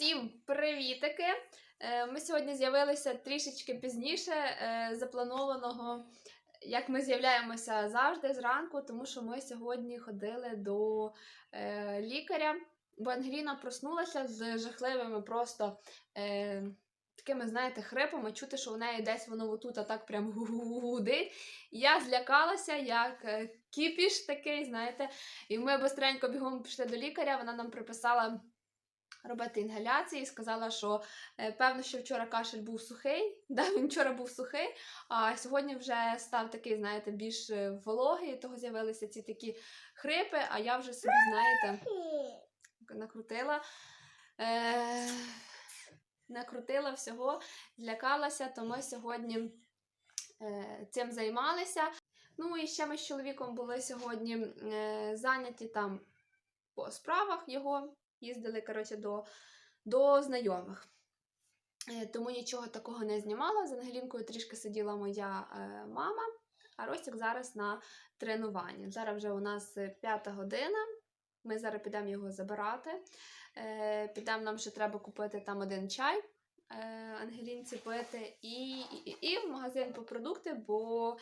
Всім привітики! Е, Ми сьогодні з'явилися трішечки пізніше е, запланованого, як ми з'являємося завжди зранку, тому що ми сьогодні ходили до е, лікаря, бо проснулася з жахливими просто такими, знаєте, хрипами, чути, що у неї десь воно отут а так прям гудить. Я злякалася, як кіпіш такий, знаєте, і ми бистренько бігом пішли до лікаря, вона нам приписала робити інгаляції. Сказала, що е, певно, що вчора кашель був сухий. Да, він вчора був сухий, а сьогодні вже став такий, знаєте, більш е, вологий, того з'явилися ці такі хрипи, а я вже собі, знаєте, накрутила. Е- накрутила всього, злякалася, то ми сьогодні е, цим займалися. Ну і ще ми з чоловіком були сьогодні е, зайняті там по справах його їздили коротше, до, до знайомих. Е, Тому нічого такого не знімала. З Ангелінкою трішки сиділа моя е, мама, а Ростик зараз на тренуванні. Зараз вже у нас е, п'ята година. Ми зараз підемо його забирати. Підемо нам ще треба купити там один чай. Ангелінці пити і, і, і в магазин по продукти, бо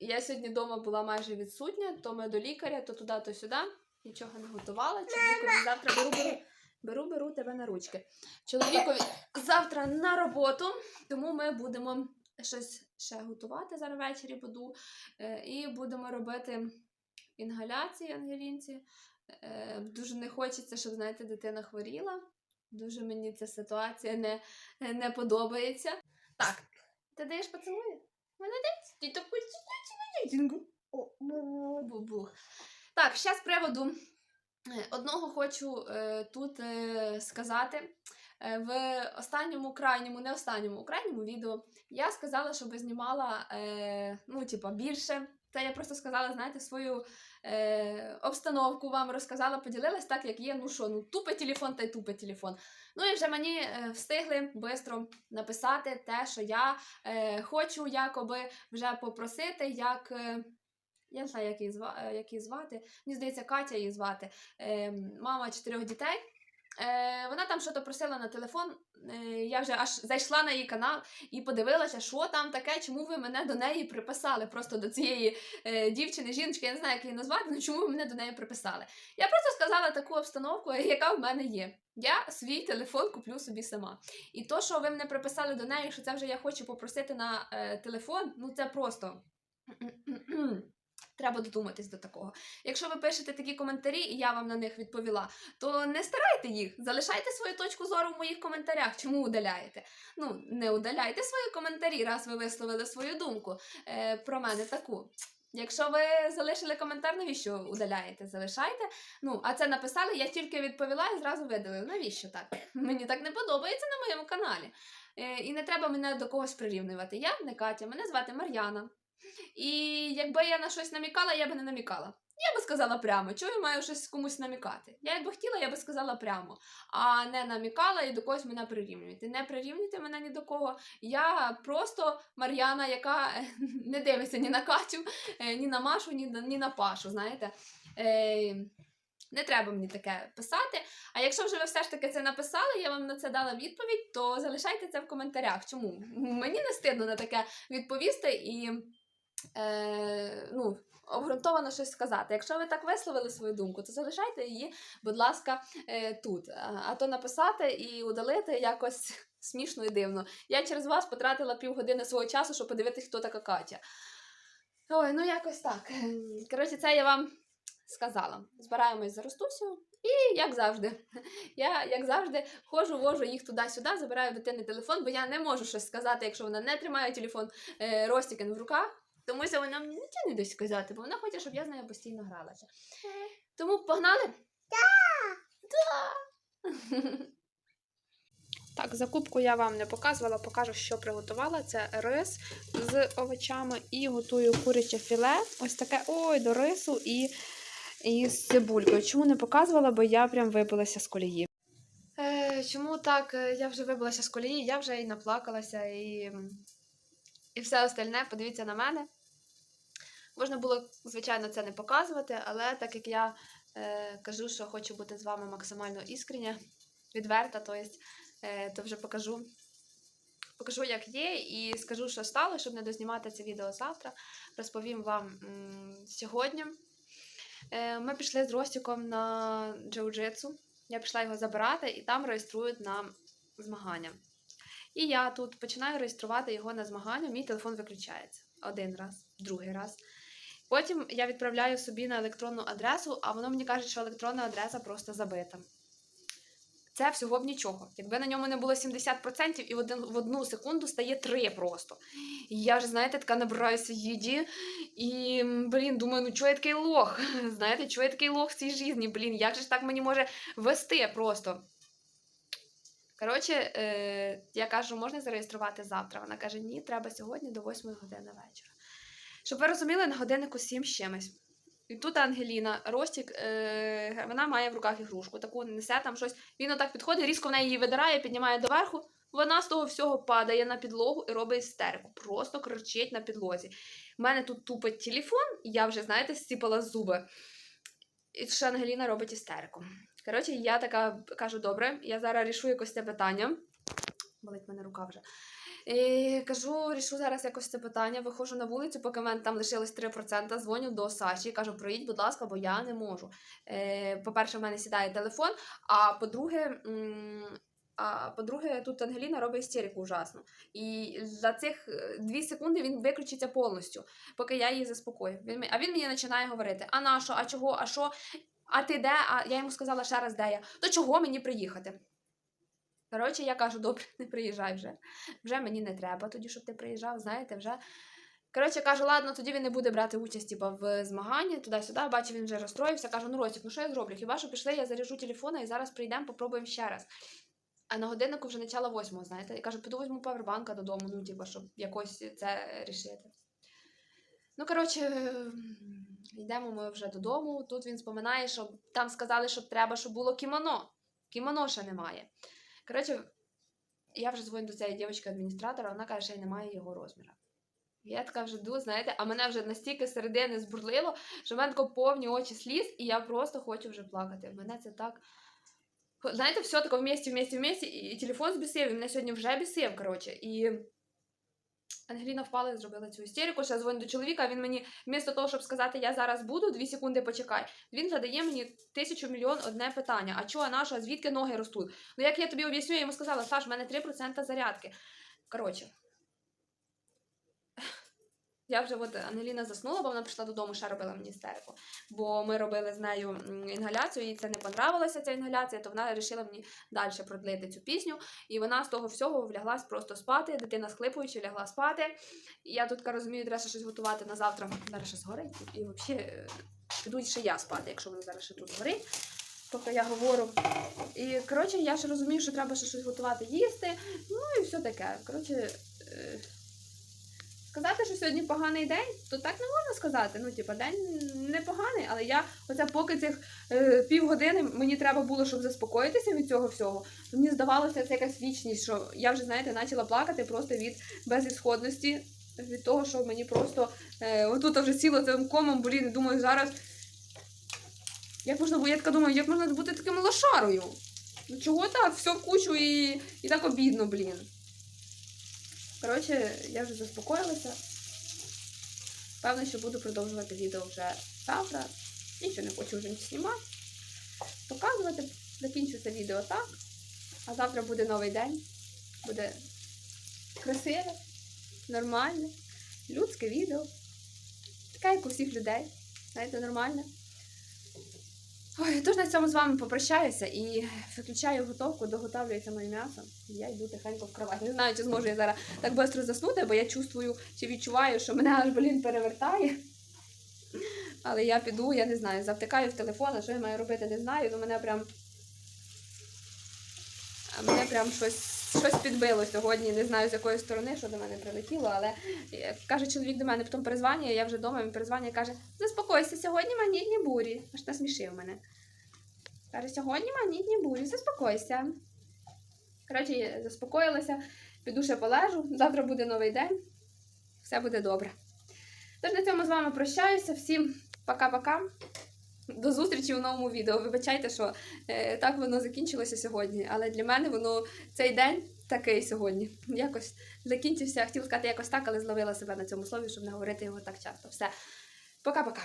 я сьогодні вдома була майже відсутня, то ми до лікаря, то туди, то сюди нічого не готувала. Чоловікові завтра беру, беру, беру, беру тебе на ручки. Чоловікові завтра на роботу, тому ми будемо щось ще готувати зараз ввечері буду. е, І будемо робити інгаляції Ангелінці. Е, Дуже не хочеться, щоб, знаєте, дитина хворіла. Дуже мені ця ситуація не, не подобається. Так, ти даєш поцілує? Молодець, ти таку дітинку. Так, ще з приводу е, одного хочу е, тут е, сказати. Е, В останньому крайньому, не останньому, крайньому відео я сказала, щоб знімала е, ну, типа, більше. Це я просто сказала, знаєте, свою е, обстановку вам розказала, поділилась так, як є. Ну що, ну тупе телефон та й тупе телефон. Ну і вже мені е, встигли швидко написати те, що я е, хочу якоби вже попросити, як. Е, я не знаю, як її, зва, е, як її звати. Мені здається, Катя її звати. Е, мама чотирьох дітей. Е, вона там щось просила на телефон. Е, я вже аж зайшла на її канал і подивилася, що там таке, чому ви мене до неї приписали. Просто до цієї е, дівчини, жіночки, я не знаю, як її назвати, але чому ви мене до неї приписали. Я просто сказала таку обстановку, яка в мене є. Я свій телефон куплю собі сама. І то, що ви мене приписали до неї, що це вже я хочу попросити на е, телефон, ну це просто. Треба додуматись до такого. Якщо ви пишете такі коментарі, і я вам на них відповіла, то не старайте їх. Залишайте свою точку зору в моїх коментарях. Чому удаляєте? Ну, не удаляйте свої коментарі, раз ви висловили свою думку е, про мене таку. Якщо ви залишили коментар, навіщо удаляєте? Залишайте. Ну, а це написали, я тільки відповіла і зразу видалила. Навіщо так? Мені так не подобається на моєму каналі. Е, і не треба мене до когось прирівнювати. Я не Катя, мене звати Мар'яна. І якби я на щось намікала, я би не намікала. Я би сказала прямо, чого я маю щось комусь намікати. Я якби хотіла, я би сказала прямо, а не намікала і до когось мене прирівнюєте. Не прирівнюйте мене ні до кого. Я просто Мар'яна, яка не дивиться ні на Катю, е, ні на Машу, ні на, ні на Пашу. Знаєте. Е, не треба мені таке писати. А якщо вже ви все ж таки це написали, я вам на це дала відповідь, то залишайте це в коментарях. Чому? Мені не стидно на таке відповісти і е, ну, обґрунтовано щось сказати. Якщо ви так висловили свою думку, то залишайте її, будь ласка, е, тут. А, а то написати і удалити якось смішно і дивно. Я через вас потратила півгодини свого часу, щоб подивитися, хто така Катя. Ой, ну якось так. Коротше, це я вам сказала. Збираємось за Ростусю. І як завжди, я як завжди ходжу, вожу їх туди-сюди, забираю дитини телефон, бо я не можу щось сказати, якщо вона не тримає телефон е, Ростікен в руках. Тому що вона мені нічого не дасть сказати, бо вона хоче, щоб я з нею постійно гралася. Тому погнали? Так! Так, закупку я вам не показувала, покажу, що приготувала. Це рис з овочами і готую куряче філе. Ось таке ой, до рису і, і з цибулькою. Чому не показувала, бо я прям вибилася з колії. Е, чому так? Е, Я вже вибилася з колії, я вже і наплакалася, і, і все остальне. Подивіться на мене. Можна було, звичайно, це не показувати, але так як я е, кажу, що хочу бути з вами максимально іскрення, відверта, то, есть, е, то вже покажу. Покажу, як є, і скажу, що стало, щоб не дознімати це відео завтра. Розповім вам м, сьогодні. Е, Ми пішли з Ростіком на джиу-джитсу. Я пішла його забирати, і там реєструють нам змагання. І я тут починаю реєструвати його на змагання, мій телефон виключається один раз, другий раз. Потім я відправляю собі на електронну адресу, а воно мені каже, що електронна адреса просто забита. Це всього б нічого. Якби на ньому не було 70% і в, один, в одну секунду стає 3 просто. І я ж, знаєте, така набираюся їді. І, блін, думаю, ну чого я такий лох? Знаєте, чого я такий лох в цій житті? Блін, як же ж так мені може вести просто? Коротше, е, я кажу, можна зареєструвати завтра. Вона каже, ні, треба сьогодні до 8 години вечора. Щоб ви розуміли, на годиннику 7 з чимось. І тут Ангеліна Ростік, е, вона має в руках ігрушку, таку несе там щось. Він отак підходить, різко в неї її видирає, піднімає доверху. Вона з того всього падає на підлогу і робить істерику. Просто кричить на підлозі. У мене тут тупить телефон, і я вже, знаєте, зціпала зуби. І ще Ангеліна робить істерику. Коротше, я така кажу: добре, я зараз рішу якось це питання. Болить мене рука вже. І кажу, рішу зараз якось це питання, виходжу на вулицю, поки в мене там лишилось 3%, дзвоню до Саші, кажу, проїдь, будь ласка, бо я не можу. Е, по-перше, в мене сідає телефон, а по-друге, а по-друге, тут Ангеліна робить істерику ужасно. І за цих е, дві секунди він виключиться повністю, поки я її заспокою. А він мені починає говорити: а на що, а чого, а що? А ти де? А я йому сказала ще раз, де я. То чого мені приїхати? Коротше, я кажу, добре, не приїжджай вже. Вже мені не треба тоді, щоб ти приїжджав, знаєте, вже. Коротше, кажу, ладно, тоді він не буде брати участь в змаганні, туди-сюди. Бачу, він вже розстроївся. Кажу, ну Ростік, ну що я зроблю? Хіба що пішли, я заряжу телефона і зараз прийдемо, попробуємо ще раз. А на годиннику вже начало восьмого, знаєте. Я кажу, піду візьму павербанка додому, ну, типа, щоб якось це рішити. Ну, коротше, м, йдемо ми вже додому. Тут він споминає, що там сказали, що треба, щоб було кімоно. Кімоно ще немає. Коротше, я вже дзвоню до цієї дівчинки-адміністратора, вона каже, що й немає його розміру. Я така вже йду, знаєте, а мене вже настільки середини збурлило, що в мене тако повні очі сліз, і я просто хочу вже плакати. Мене це так. Знаєте, все таке вместе, вместе, вместе, і і телефон збісив, і мене сьогодні вже бісив, коротше. І Ангеліна впала і зробила цю істерику. Ще дзвоню до чоловіка, він мені, вмісто того, щоб сказати, я зараз буду, дві секунди почекай, він задає мені тисячу мільйон одне питання. А чого, наша, звідки ноги ростуть? Ну, як я тобі об'ясню, я йому сказала, Саш, в мене 3% зарядки. Коротше. Я вже от Ангеліна заснула, бо вона прийшла додому, ще робила мені істерику. Бо ми робили з нею інгаляцію, їй це не понравилася ця інгаляція, то вона вирішила мені далі продлити цю пісню. І вона з того всього вляглась просто спати. Дитина схлипуючи, лягла спати. І я тут розумію, треба щось готувати на завтра. Зараз щось горить. тут. І взагалі е, піду ще я спати, якщо воно зараз ще тут горить. Поки я говорю. І коротше, я ще розумію, що треба ще щось готувати, їсти. Ну і все таке. Коротше, е, сказати, що сьогодні поганий день, то так не можна сказати. Ну, типа, день непоганий, але я оце поки цих е, півгодини мені треба було, щоб заспокоїтися від цього всього. то Мені здавалося, це якась вічність, що я вже, знаєте, почала плакати просто від безісходності, від того, що мені просто е, отут вже сіло цим комом, блін, і думаю, зараз. Як можна я така думаю, як можна бути таким лошарою? Ну чого так? Все в кучу і, і так обідно, блін. Коротше, я вже заспокоїлася. Певно, що буду продовжувати відео вже завтра. Нічого не хочу вже знімати. Показувати. Закінчу це відео так. А завтра буде новий день. Буде красиве, нормальне, людське відео. Таке, як у всіх людей. Знаєте, нормальне. Ой, тож на цьому з вами попрощаюся і виключаю готовку, доготавлюється моє м'ясо. Я йду тихенько в кровать. Не знаю, чи зможу я зараз так швидко заснути, бо я чувствую чи відчуваю, що мене аж блін перевертає. Але я піду, я не знаю, завтикаю в телефон, а що я маю робити, не знаю. Ну мене прям. Мене прям щось, щось підбило сьогодні. Не знаю з якої сторони, що до мене прилетіло, але е, каже чоловік до мене, потім перезванює, я вже вдома, він перезванює і каже, заспокойся, сьогодні магнітні бурі. Аж насмішив мене. Каже, сьогодні магнітні бурі, заспокойся. Коротше, заспокоїлася, піду ще полежу, завтра буде новий день, все буде добре. Тож на цьому з вами прощаюся. Всім пока-пока. До зустрічі в новому відео. Вибачайте, що е, так воно закінчилося сьогодні, але для мене воно цей день такий сьогодні. Якось закінчився. Хотіла сказати якось так, але зловила себе на цьому слові, щоб не говорити його так часто. Все. Пока-пока.